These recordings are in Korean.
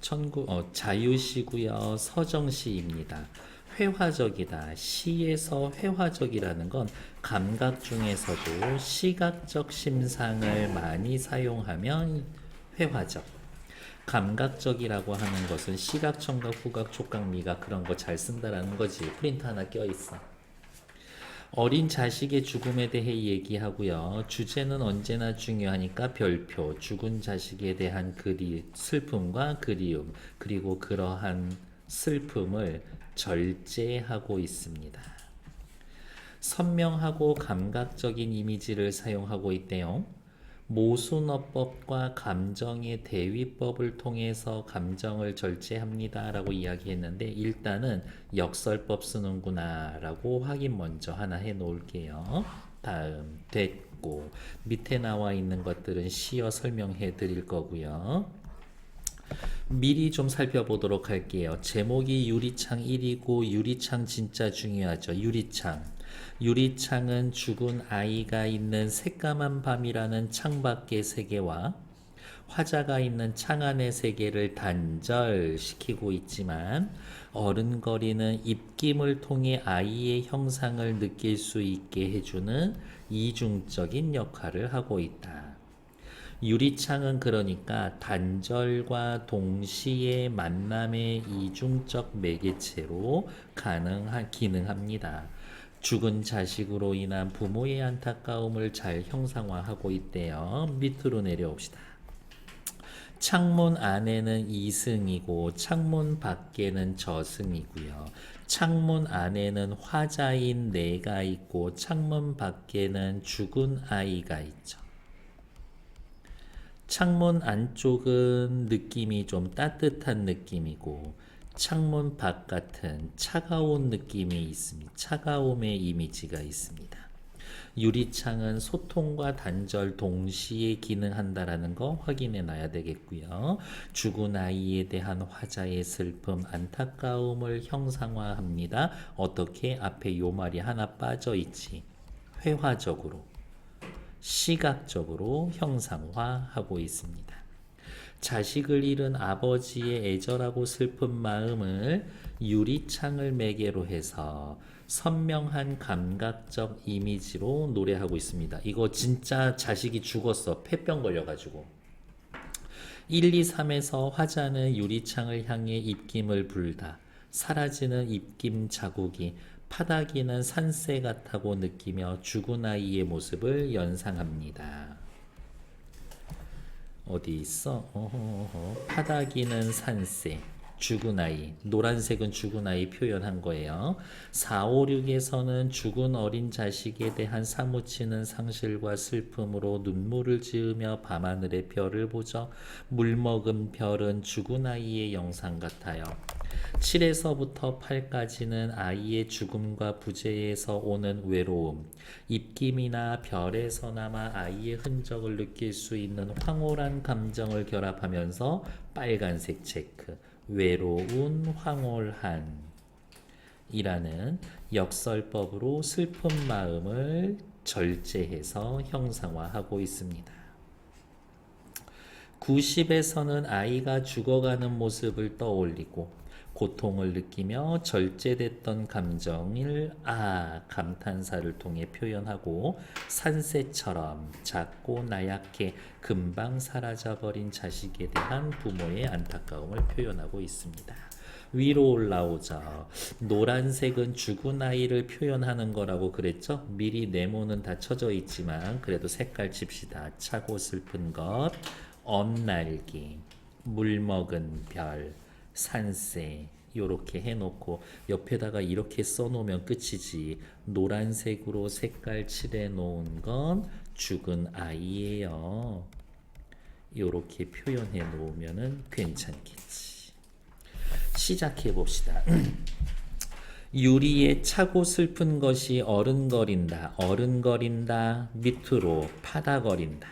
천구 어, 자유시고요. 서정시입니다. 회화적이다. 시에서 회화적이라는 건 감각 중에서도 시각적 심상을 많이 사용하면 회화적. 감각적이라고 하는 것은 시각, 청각, 후각, 촉각, 미각 그런 거 잘 쓴다라는 거지. 프린트 하나 껴 있어. 어린 자식의 죽음에 대해 얘기하고요. 주제는 언제나 중요하니까 별표, 죽은 자식에 대한 그리, 슬픔과 그리움, 그리고 그러한 슬픔을 절제하고 있습니다. 선명하고 감각적인 이미지를 사용하고 있대요. 모순어법과 감정의 대위법을 통해서 감정을 절제합니다라고 이야기했는데 일단은 역설법 쓰는구나라고 확인 먼저 하나 해 놓을게요. 다음 됐고 밑에 나와 있는 것들은 시어 설명해 드릴 거고요. 미리 좀 살펴보도록 할게요. 제목이 유리창 1이고 유리창 진짜 중요하죠. 유리창. 유리창은 죽은 아이가 있는 새까만 밤이라는 창밖의 세계와 화자가 있는 창 안의 세계를 단절시키고 있지만 어른거리는 입김을 통해 아이의 형상을 느낄 수 있게 해주는 이중적인 역할을 하고 있다. 유리창은 그러니까 단절과 동시에 만남의 이중적 매개체로 가능한 기능합니다. 죽은 자식으로 인한 부모의 안타까움을 잘 형상화하고 있대요. 밑으로 내려옵시다. 창문 안에는 이승이고 창문 밖에는 저승이고요. 창문 안에는 화자인 내가 있고 창문 밖에는 죽은 아이가 있죠. 창문 안쪽은 느낌이 좀 따뜻한 느낌이고 창문 바깥은 차가운 느낌이 있습니다. 차가움의 이미지가 있습니다. 유리창은 소통과 단절 동시에 기능한다라는 거 확인해 놔야 되겠고요. 죽은 아이에 대한 화자의 슬픔, 안타까움을 형상화합니다. 어떻게 앞에 요 말이 하나 빠져 있지. 회화적으로, 시각적으로 형상화하고 있습니다. 자식을 잃은 아버지의 애절하고 슬픈 마음을 유리창을 매개로 해서 선명한 감각적 이미지로 노래하고 있습니다. 이거 진짜 자식이 죽었어. 폐병 걸려가지고. 1, 2, 3에서 화자는 유리창을 향해 입김을 불다. 사라지는 입김 자국이 파닥이는 산새 같다고 느끼며 죽은 아이의 모습을 연상합니다. 어디 있어? 어허허. 파닥이는 산새, 죽은 아이, 노란색은 죽은 아이 표현한 거예요. 4, 5, 6에서는 죽은 어린 자식에 대한 사무치는 상실과 슬픔으로 눈물을 지으며 밤하늘의 별을 보죠. 물 먹은 별은 죽은 아이의 영상 같아요. 7에서부터 8까지는 아이의 죽음과 부재에서 오는 외로움, 입김이나 별에서나마 아이의 흔적을 느낄 수 있는 황홀한 감정을 결합하면서 빨간색 체크, 외로운 황홀한 이라는 역설법으로 슬픈 마음을 절제해서 형상화하고 있습니다. 90에서는 아이가 죽어가는 모습을 떠올리고 고통을 느끼며 절제됐던 감정을 아 감탄사를 통해 표현하고 산새처럼 작고 나약해 금방 사라져버린 자식에 대한 부모의 안타까움을 표현하고 있습니다. 위로 올라오죠. 노란색은 죽은 아이를 표현하는 거라고 그랬죠? 미리 네모는 다 쳐져 있지만 그래도 색깔 칩시다. 차고 슬픈 것, 언날기, 물 먹은 별, 산새 요렇게 해놓고 옆에다가 이렇게 써놓으면 끝이지 노란색으로 색깔 칠해 놓은 건 죽은 아이예요. 요렇게 표현해 놓으면은 괜찮겠지. 시작해 봅시다. 유리에 차고 슬픈 것이 어른거린다. 어른거린다. 밑으로 파다거린다.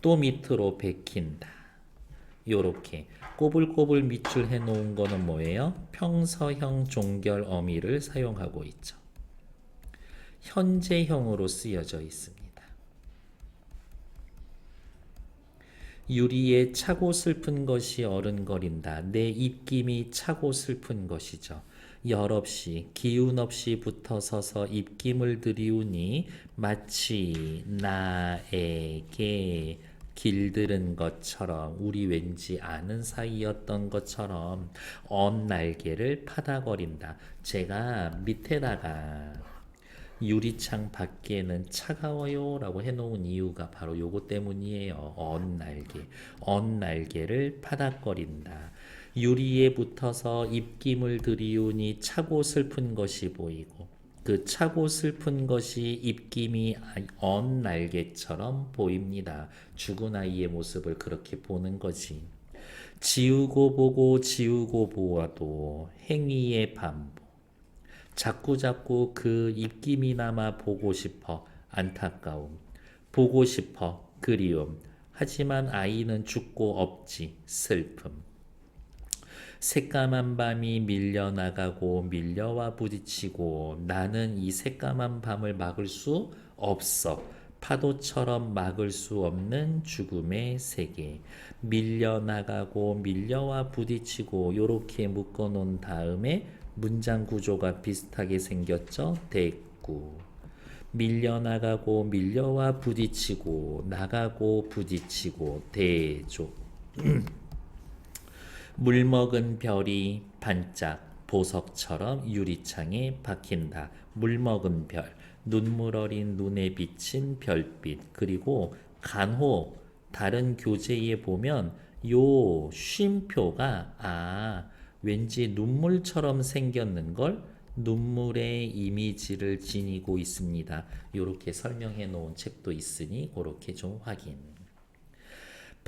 또 밑으로 베낀다. 요렇게 꼬불꼬불 밑줄 해 놓은 거는 뭐예요? 평서형 종결 어미를 사용하고 있죠. 현재형으로 쓰여져 있습니다. 유리에 차고 슬픈 것이 어른거린다. 내 입김이 차고 슬픈 것이죠. 열 없이 기운 없이 붙어 서서 입김을 들이우니 마치 나에게 길들은 것처럼 우리 왠지 아는 사이였던 것처럼 언 날개를 파다거린다. 제가 밑에다가 유리창 밖에는 차가워요 라고 해놓은 이유가 바로 요거 때문이에요. 언 날개. 언 날개를 파닥거린다. 유리에 붙어서 입김을 들이우니 차고 슬픈 것이 보이고 그 차고 슬픈 것이 입김이 언 날개처럼 보입니다. 죽은 아이의 모습을 그렇게 보는 거지. 지우고 보고 지우고 보아도 행위의 반복. 자꾸자꾸 그 입김이나마 보고 싶어 안타까움. 보고 싶어 그리움. 하지만 아이는 죽고 없지 슬픔. 새까만 밤이 밀려나가고 밀려와 부딪히고 나는 이 새까만 밤을 막을 수 없어. 파도처럼 막을 수 없는 죽음의 세계. 밀려나가고 밀려와 부딪히고 요렇게 묶어 놓은 다음에 문장 구조가 비슷하게 생겼죠. 대구. 밀려나가고 밀려와 부딪히고 나가고 부딪히고 대조. 물 먹은 별이 반짝 보석처럼 유리창에 박힌다. 물 먹은 별, 눈물 어린 눈에 비친 별빛, 그리고 간호 다른 교재에 보면 요 쉼표가 아 왠지 눈물처럼 생겼는 걸 눈물의 이미지를 지니고 있습니다. 이렇게 설명해 놓은 책도 있으니 그렇게 좀 확인.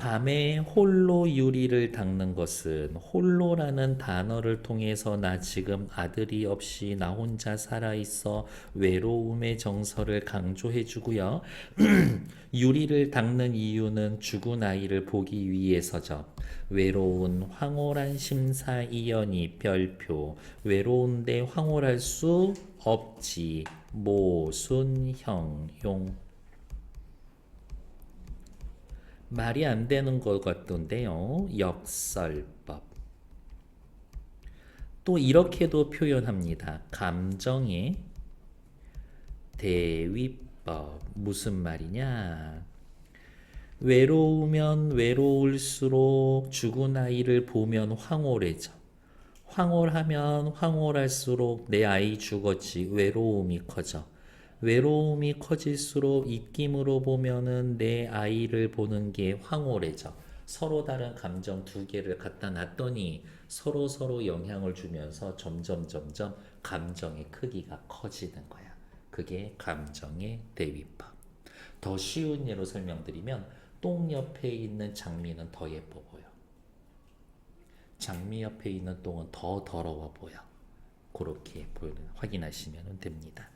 밤에 홀로 유리를 닦는 것은 홀로라는 단어를 통해서 나 지금 아들이 없이 나 혼자 살아 있어 외로움의 정서를 강조해 주고요. 유리를 닦는 이유는 죽은 아이를 보기 위해서죠. 외로운 황홀한 심사 이연이 별표 외로운데 황홀할 수 없지 모순형 용 말이 안 되는 것 같던데요. 역설법. 또 이렇게도 표현합니다. 감정의 대위법. 무슨 말이냐? 외로우면 외로울수록 죽은 아이를 보면 황홀해져. 황홀하면 황홀할수록 내 아이 죽었지 외로움이 커져. 외로움이 커질수록 입김으로 보면은 내 아이를 보는 게 황홀해져. 서로 다른 감정 두 개를 갖다 놨더니 서로 서로 영향을 주면서 점점 점점 감정의 크기가 커지는 거야. 그게 감정의 대위법. 더 쉬운 예로 설명드리면 똥 옆에 있는 장미는 더 예뻐 보여. 장미 옆에 있는 똥은 더 더러워 보여. 그렇게 확인하시면 됩니다.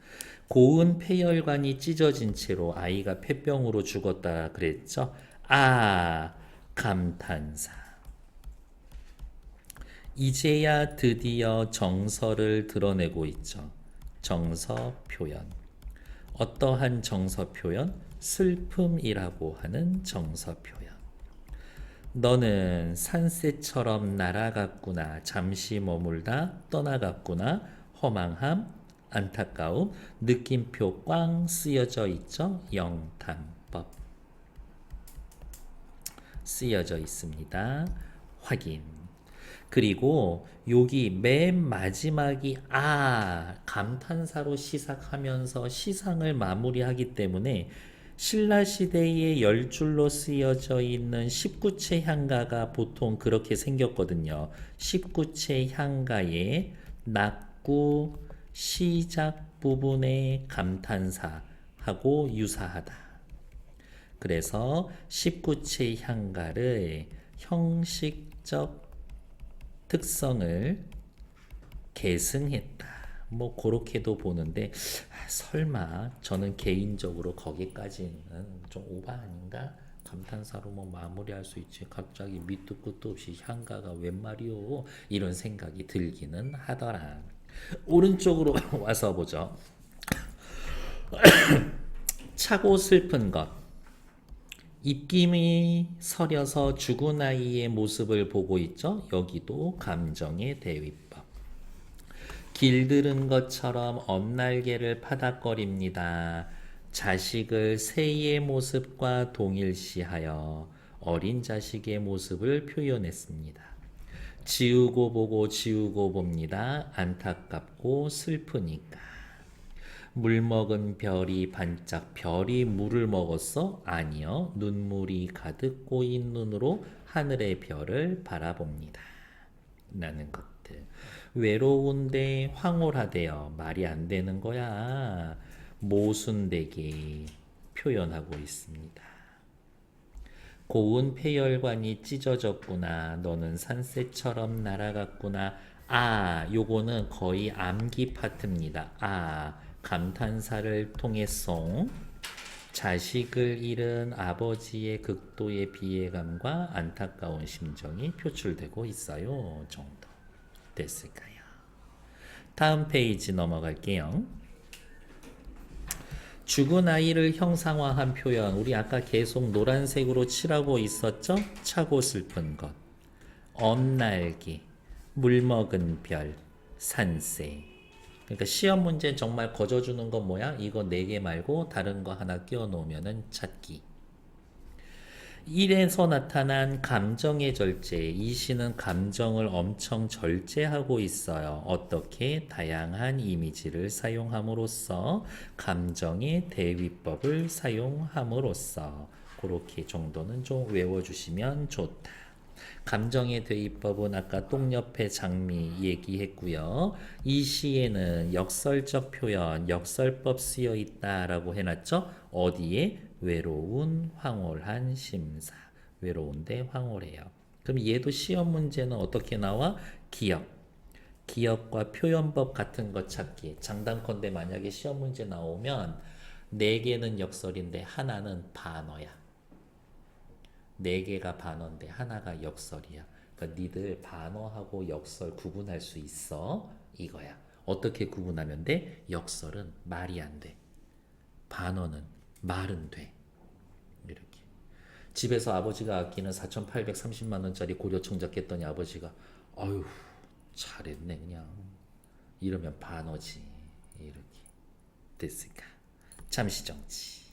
고은 폐혈관이 찢어진 채로 아이가 폐병으로 죽었다 그랬죠. 아 감탄사. 이제야 드디어 정서를 드러내고 있죠. 정서 표현. 어떠한 정서 표현? 슬픔이라고 하는 정서 표현. 너는 산새처럼 날아갔구나. 잠시 머물다 떠나갔구나. 허망함, 안타까움, 느낌표 꽝 쓰여져 있죠. 영탄법 쓰여져 있습니다. 확인. 그리고 여기 맨 마지막이 아 감탄사로 시작하면서 시상을 마무리하기 때문에 신라 시대의 열 줄로 쓰여져 있는 19채 향가가 보통 그렇게 생겼거든요. 19채 향가의 낙구 시작 부분의 감탄사하고 유사하다. 그래서 19채 향가를 형식적 특성을 계승했다. 뭐 그렇게도 보는데 아, 설마 저는 개인적으로 거기까지는 좀 오바 아닌가? 감탄사로 뭐 마무리할 수 있지 갑자기 밑도 끝도 없이 향가가 웬 말이오 이런 생각이 들기는 하더라 오른쪽으로 와서 보죠 차고 슬픈 것 입김이 서려서 죽은 아이의 모습을 보고 있죠. 여기도 감정의 대위법. 길들은 것처럼 엄날개를 파닥거립니다. 자식을 새의 모습과 동일시하여 어린 자식의 모습을 표현했습니다. 지우고 보고 지우고 봅니다. 안타깝고 슬프니까. 물 먹은 별이 반짝 별이 물을 먹었어? 아니요. 눈물이 가득 고인 눈으로 하늘의 별을 바라봅니다. 라는 것들. 외로운데 황홀하대요. 말이 안 되는 거야. 모순되게 표현하고 있습니다. 고운 폐혈관이 찢어졌구나. 너는 산새처럼 날아갔구나. 아, 요거는 거의 암기 파트입니다. 아, 감탄사를 통해서 자식을 잃은 아버지의 극도의 비애감과 안타까운 심정이 표출되고 있어요. 정도 됐을까요? 다음 페이지 넘어갈게요. 죽은 아이를 형상화한 표현. 우리 아까 계속 노란색으로 칠하고 있었죠? 차고 슬픈 것. 엄날기, 물 먹은 별, 산새. 그러니까 시험 문제 정말 거저 주는 건 뭐야? 이거 네 개 말고 다른 거 하나 끼워 놓으면은 찾기. 1에서 나타난 감정의 절제. 이 시는 감정을 엄청 절제하고 있어요. 어떻게? 다양한 이미지를 사용함으로써 감정의 대위법을 사용함으로써 그렇게 정도는 좀 외워주시면 좋다. 감정의 대입법은 아까 똥옆의 장미 얘기했고요. 이 시에는 역설적 표현, 역설법 쓰여 있다라고 해놨죠. 어디에? 외로운 황홀한 심사. 외로운데 황홀해요. 그럼 얘도 시험 문제는 어떻게 나와? 기억. 기억과 표현법 같은 것 찾기. 장단컨대 만약에 시험 문제 나오면 네 개는 역설인데 하나는 반어야. 네 개가 반어인데 하나가 역설이야. 그러니까 니들 반어하고 역설 구분할 수 있어. 이거야. 어떻게 구분하면 돼? 역설은 말이 안 돼. 반어는 말은 돼. 이렇게. 집에서 아버지가 아끼는 4,830만 원짜리 고려 청자 깼더니 아버지가 아유 잘했네 그냥 이러면 반어지 이렇게 됐을까? 잠시 정지.